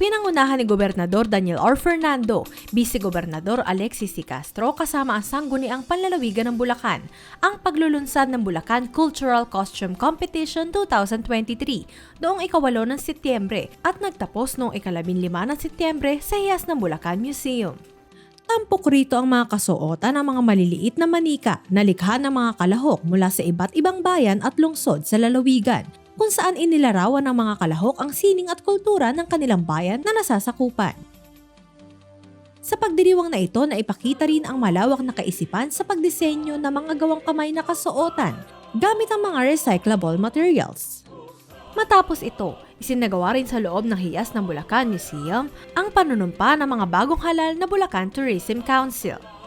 Pinangunahan ni Gobernador Daniel R. Fernando, Vice Gobernador Alexis C. Castro kasama ang sangguniang panlalawigan ng Bulacan, ang paglulunsad ng Bulacan Cultural Costume Competition 2023 noong ikawalo ng Setyembre at nagtapos noong ikalabing lima ng Setyembre sa Hiyas ng Bulacan Museum. Tampok rito ang mga kasuotan ng mga maliliit na manika na likha ng mga kalahok mula sa iba't ibang bayan at lungsod sa lalawigan kung saan inilarawan ng mga kalahok ang sining at kultura ng kanilang bayan na nasasakupan. Sa pagdiriwang na ito na ipakita rin ang malawak na kaisipan sa pagdisenyo ng mga gawang kamay na kasuotan gamit ang mga recyclable materials. Matapos ito, isinagawa rin sa loob ng hiyas ng Bulacan Museum ang panunumpa ng mga bagong halal na Bulacan Tourism Council.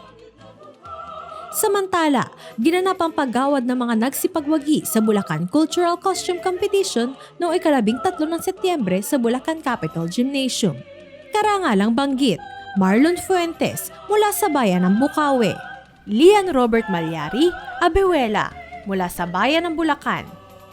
Samantala, ginanap ang paggawad ng mga nagsipagwagi sa Bulacan Cultural Costume Competition noong ikalabing tatlo ng Setyembre sa Bulacan Capitol Gymnasium. Karangalang banggit, Marlon Fuentes mula sa bayan ng Bukawe, Lian Robert Malyari, Abehuela mula sa bayan ng Bulacan,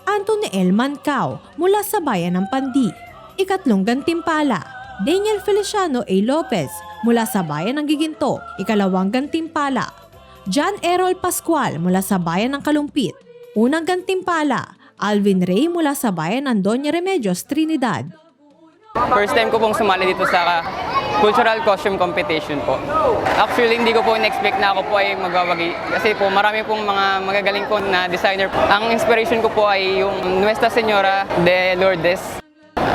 Anthony L. Mancao mula sa bayan ng Pandi, ikatlong gantimpala, Daniel Feliciano A. Lopez mula sa bayan ng Giginto, ikalawang gantimpala, John Errol Pascual mula sa bayan ng Kalumpit. Unang gantimpala, Alvin Ray mula sa bayan ng Doña Remedios, Trinidad. First time ko pong sumali dito sa cultural costume competition po. Actually, hindi ko po in-expect na ako po ay magwawagi. Kasi po, marami pong mga magagaling po na designer. Ang inspiration ko po ay yung Nuestra Senora de Lourdes.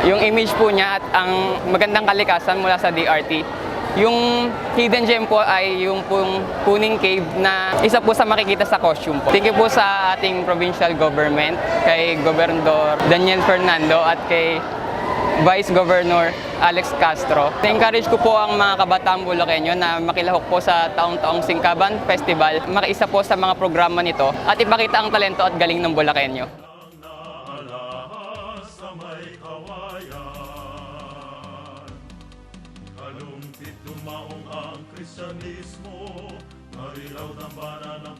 Yung image po niya at ang magandang kalikasan mula sa DRT. Yung hidden gem po ay yung pong Puning Cave na isa po sa makikita sa costume po. Thank you po sa ating provincial government, kay Gobernador Daniel Fernando at kay Vice Governor Alex Castro. Na-encourage ko po ang mga kabataang Bulakenyo na makilahok po sa taong-taong Singkaban Festival, makiisa po sa mga programa nito at ipakita ang talento at galing ng Bulakenyo. Dumaong ang Kristyanismo Marilaw ng bana ng